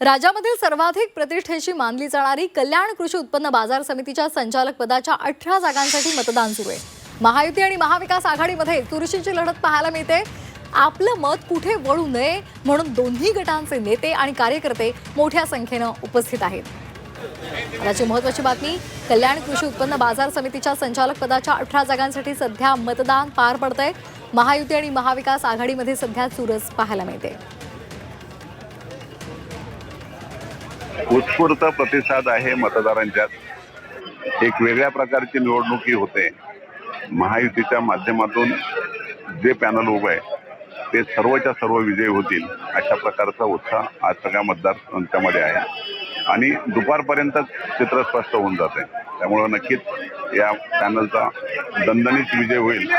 राज्यामधील सर्वाधिक प्रतिष्ठेची मानली जाणारी कल्याण कृषी उत्पन्न बाजार समितीच्या संचालक पदाच्या अठरा जागांसाठी मतदान सुरू आहे. महायुती आणि महाविकास आघाडीमध्ये चुरशीची लढत पाहायला मिळते. आपलं मत कुठे वळू नये म्हणून दोन्ही गटांचे नेते आणि कार्यकर्ते मोठ्या संख्येनं उपस्थित आहेत. याची महत्वाची बातमी कल्याण कृषी उत्पन्न बाजार समितीच्या संचालक पदाच्या अठरा जागांसाठी सध्या मतदान पार पडतंय. महायुती आणि महाविकास आघाडीमध्ये सध्या चुरस पाहायला मिळते. उत्स्फूर्त प्रतिसाद आहे मतदारांच्यात एक वेगळ्या प्रकारची निवडणुकी होते. महायुतीच्या माध्यमातून जे पॅनल उभं आहे ते सर्वच्या सर्व विजयी होतील अशा प्रकारचा उत्साह आज सगळ्या मतदारसंघामध्ये आहे. आणि दुपारपर्यंत चित्र स्पष्ट होऊन जाते. त्यामुळं नक्कीच या पॅनलचा दणदणीत विजय होईल.